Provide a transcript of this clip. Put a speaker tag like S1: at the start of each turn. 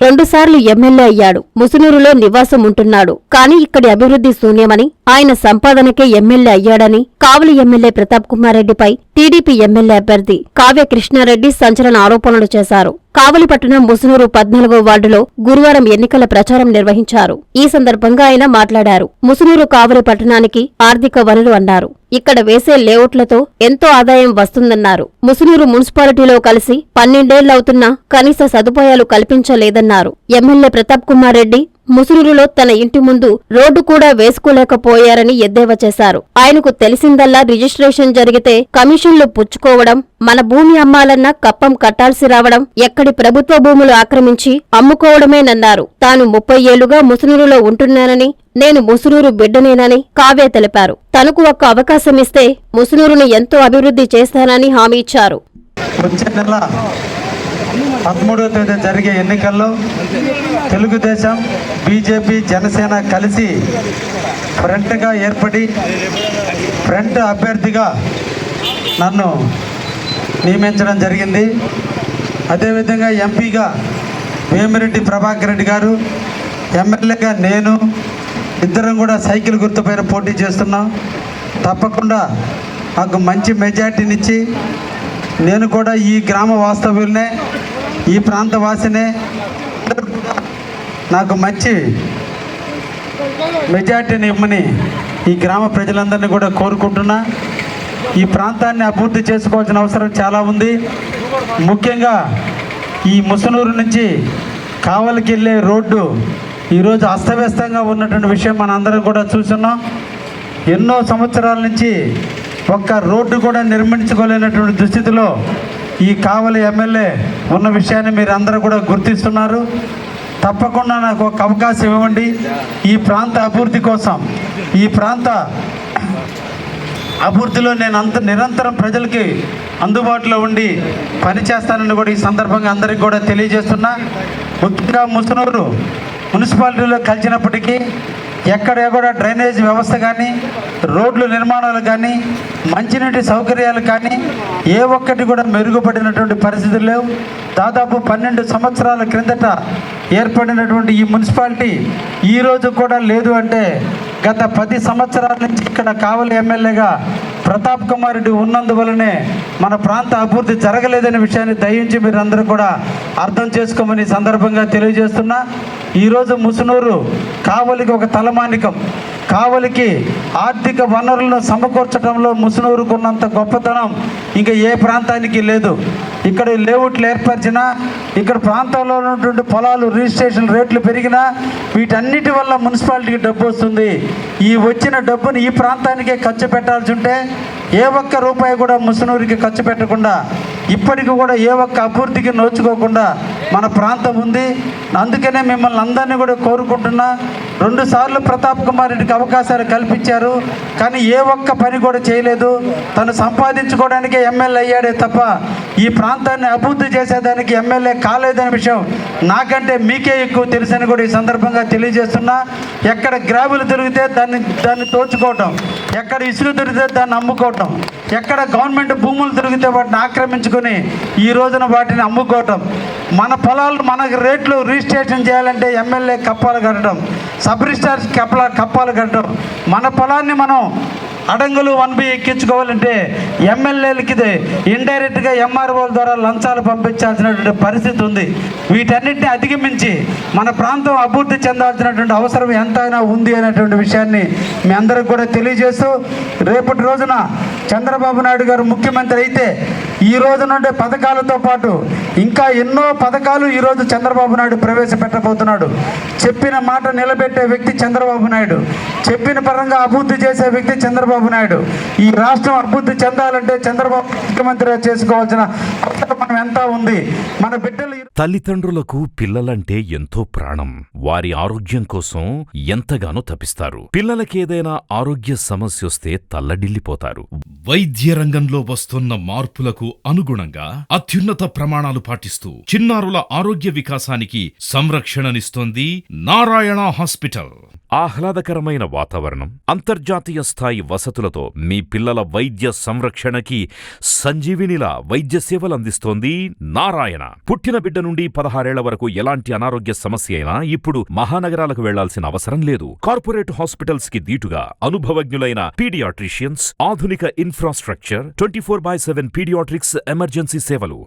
S1: రెండుసార్లు ఎమ్మెల్యే అయ్యాడు. ముసునూరులో నివాసం ఉంటున్నాడు కాని ఇక్కడి అభివృద్ధి శూన్యమని ఆయన సంపాదనకే ఎమ్మెల్యే అయ్యాడని కావలి ఎమ్మెల్యే ప్రతాప్ కుమార్ రెడ్డిపై టీడీపీ ఎమ్మెల్యే అభ్యర్థి కావ్య కృష్ణారెడ్డి సంచలన ఆరోపణలు చేశారు. కావలి పట్టణం ముసునూరు పద్నాలుగో వార్డులో గురువారం ఎన్నికల ప్రచారం నిర్వహించారు. ఈ సందర్భంగా ఆయన మాట్లాడారు. ముసునూరు కావలి పట్టణానికి ఆర్థిక వనరు అన్నారు. ఇక్కడ వేసే లేఅవుట్లతో ఎంతో ఆదాయం వస్తుందన్నారు. ముసునూరు మున్సిపాలిటీలో కలిసి పన్నెండేళ్ళవుతున్నా కనీస సదుపాయాలు కల్పించలేదన్నారు. ఎమ్మెల్యే ప్రతాప్ కుమార్ రెడ్డి ముసురులో తన ఇంటి ముందు రోడ్డు కూడా వేసుకోలేకపోయారని ఎద్దేవా చేశారు. ఆయనకు తెలిసిందల్లా రిజిస్ట్రేషన్ జరిగితే కమిషన్లు పుచ్చుకోవడం మన భూమి అమ్మాలన్నా కప్పం కట్టాల్సి రావడం ఎక్కడి ప్రభుత్వ భూములు ఆక్రమించి అమ్ముకోవడమేనన్నారు. తాను ముప్పై ఏళ్ళుగా ముసునూరులో ఉంటున్నానని నేను ముసునూరు బిడ్డనేనని కావ్య తెలిపారు. తనకు ఒక్క అవకాశం ఇస్తే ముసునూరుని ఎంతో అభివృద్ధి చేస్తానని హామీ ఇచ్చారు.
S2: పదమూడవ తేదీ జరిగే ఎన్నికల్లో తెలుగుదేశం బీజేపీ జనసేన కలిసి ఫ్రంట్గా ఏర్పడి ఫ్రంట్ అభ్యర్థిగా నన్ను నియమించడం జరిగింది. అదేవిధంగా ఎంపీగా వేమిరెడ్డి ప్రభాకర్ రెడ్డి గారు ఎమ్మెల్యేగా నేను ఇద్దరం కూడా సైకిల్ గుర్తుపైన పోటీ చేస్తున్నాం. తప్పకుండా మాకు మంచి మెజార్టీనిచ్చి నేను కూడా ఈ గ్రామ వాస్తవ్యులనే ఈ ప్రాంత వాసినే నాకు మంచి మెజార్టీని ఇవ్వమని ఈ గ్రామ ప్రజలందరినీ కూడా కోరుకుంటున్నా. ఈ ప్రాంతాన్ని అభివృద్ధి చేసుకోవాల్సిన అవసరం చాలా ఉంది. ముఖ్యంగా ఈ ముసనూరు నుంచి కావలికి వెళ్ళే రోడ్డు ఈరోజు అస్తవ్యస్తంగా ఉన్నటువంటి విషయం మన అందరం కూడా చూస్తున్నాం. ఎన్నో సంవత్సరాల నుంచి ఒక్క రోడ్డు కూడా నిర్మించుకోలేనటువంటి దుస్థితిలో ఈ కావలి ఎమ్మెల్యే ఉన్న విషయాన్ని మీరు అందరూ కూడా గుర్తిస్తున్నారు. తప్పకుండా నాకు ఒక అవకాశం ఇవ్వండి. ఈ ప్రాంత అభివృద్ధి కోసం ఈ ప్రాంత అభివృద్ధిలో నేను అంత నిరంతరం ప్రజలకి అందుబాటులో ఉండి పనిచేస్తానని కూడా ఈ సందర్భంగా అందరికి కూడా తెలియజేస్తున్నా. ముఖ్యంగా ముసనూరు మున్సిపాలిటీలో కలిసినప్పటికీ ఎక్కడ కూడా డ్రైనేజ్ వ్యవస్థ కానీ రోడ్లు నిర్మాణాలు కానీ మంచినీటి సౌకర్యాలు కానీ ఏ ఒక్కటి కూడా మెరుగుపడినటువంటి పరిస్థితులు లేవు. దాదాపు పన్నెండు సంవత్సరాల క్రిందట ఏర్పడినటువంటి ఈ మున్సిపాలిటీ ఈ రోజు కూడా లేదు అంటే గత పది సంవత్సరాల నుంచి ఇక్కడ కావలి ఎమ్మెల్యేగా ప్రతాప్ కుమార్ రెడ్డి ఉన్నందువలనే మన ప్రాంత అభివృద్ధి జరగలేదనే విషయాన్ని దయించి మీరందరూ కూడా అర్థం చేసుకోమని సందర్భంగా తెలియజేస్తున్నా. ఈరోజు ముసునూరు కావలికి ఒక తలమానికం. కావలికి ఆర్థిక వనరులను సమకూర్చడంలో ముసునూరుకున్నంత గొప్పతనం ఇంకా ఏ ప్రాంతానికి లేదు. ఇక్కడ లేఅవుట్లు ఏర్పరిచినా ఇక్కడ ప్రాంతంలో ఉన్నటువంటి పొలాలు రిజిస్ట్రేషన్ రేట్లు పెరిగినా వీటన్నిటి వల్ల మున్సిపాలిటీకి డబ్బు వస్తుంది. ఈ వచ్చిన డబ్బుని ఈ ప్రాంతానికే ఖర్చు పెట్టాల్సి ఉంటే ఏ ఒక్క రూపాయి కూడా ముసునూరికి ఖర్చు పెట్టకుండా ఇప్పటికి కూడా ఏ ఒక్క అభివృద్ధికి నోచుకోకుండా మన ప్రాంతం ఉంది. అందుకనే మిమ్మల్ని అందరినీ కూడా కోరుకుంటున్నా రెండు సార్లు ప్రతాప్ కుమార్ రెడ్డికి అవకాశాలు కల్పించారు. కానీ ఏ ఒక్క పని కూడా చేయలేదు. తను సంపాదించుకోవడానికే ఎమ్మెల్యే అయ్యాడే తప్ప ఈ ప్రాంతాన్ని అభివృద్ధి చేసేదానికి ఎమ్మెల్యే కాలేదనే విషయం నాకంటే మీకే ఎక్కువ తెలుసని కూడా ఈ సందర్భంగా తెలియజేస్తున్నా. ఎక్కడ గ్రాబులు దొరికితే దాన్ని దాన్ని తోచుకోవటం ఎక్కడ ఇసులు దొరికితే దాన్ని అమ్ముకోవటం ఎక్కడ గవర్నమెంట్ భూములు దొరికితే వాటిని ఆక్రమించుకొని ఈ రోజున వాటిని అమ్ముకోవటం మన పొలాలు మనకు రేట్లు రిజిస్ట్రేషన్ చేయాలంటే ఎమ్మెల్యే కప్పాలు కట్టడం సబ్ రిజిస్టార్ కప్పల కప్పాలు కట్టడం. మన పొలాన్ని మనం అడంగులు వన్ బి ఎక్కించుకోవాలంటే ఎమ్మెల్యేలకి ఇండైరెక్ట్గా ఎంఆర్ఓల ద్వారా లంచాలు పంపించాల్సినటువంటి పరిస్థితి ఉంది. వీటన్నిటిని అధిగమించి మన ప్రాంతం అభివృద్ధి చెందాల్సినటువంటి అవసరం ఎంతైనా ఉంది అనేటువంటి విషయాన్ని మీ అందరికి కూడా తెలియజేస్తూ రేపటి రోజున చంద్రబాబు నాయుడు గారు ముఖ్యమంత్రి అయితే ఈ రోజు నుండి పథకాలతో పాటు ఇంకా ఎన్నో పథకాలు ఈరోజు చంద్రబాబు నాయుడు ప్రవేశపెట్టబోతున్నాడు. చెప్పిన మాట నిలబెట్టే వ్యక్తి చంద్రబాబు నాయుడు. చెప్పిన పరంగా అభివృద్ధి చేసే వ్యక్తి చంద్రబాబు నాయుడు. ఈ రాష్ట్రం అభివృద్ధి చెందాలంటే చంద్రబాబు ముఖ్యమంత్రిగా చేసుకోవాల్సిన మనం ఎంత ఉంది? మన బిడ్డలు
S3: తల్లిదండ్రులకు పిల్లలంటే ఎంతో ప్రాణం. వారి ఆరోగ్యం కోసం ఎంతగానో తపిస్తారు. పిల్లలకేదైనా ఆరోగ్య సమస్యొస్తే తల్లడిల్లిపోతారు.
S4: వైద్య రంగంలో వస్తున్న మార్పులకు అనుగుణంగా అత్యున్నత ప్రమాణాలు
S3: జాగ్రత్తలు పాటిస్తూ చిన్నారుల ఆరోగ్య వికాసానికి సంరక్షణనిస్తోంది నారాయణ హాస్పిటల్. ఆహ్లాదకరమైన వాతావరణం అంతర్జాతీయ స్థాయి వసతులతో మీ పిల్లల వైద్య సంరక్షణకి సంజీవినిలా వైద్య సేవలు అందిస్తోంది నారాయణ. పుట్టిన బిడ్డ నుండి పదహారేళ్ళ వరకు ఎలాంటి అనారోగ్య సమస్య అయినా ఇప్పుడు మహానగరాలకు వెళ్ళాల్సిన అవసరం లేదు. కార్పొరేట్ హాస్పిటల్స్కి దీటుగా అనుభవజ్ఞులైన పీడియాట్రిషియన్స్ ఆధునిక infrastructure twenty four by seven paediatrics emergency సేవలు.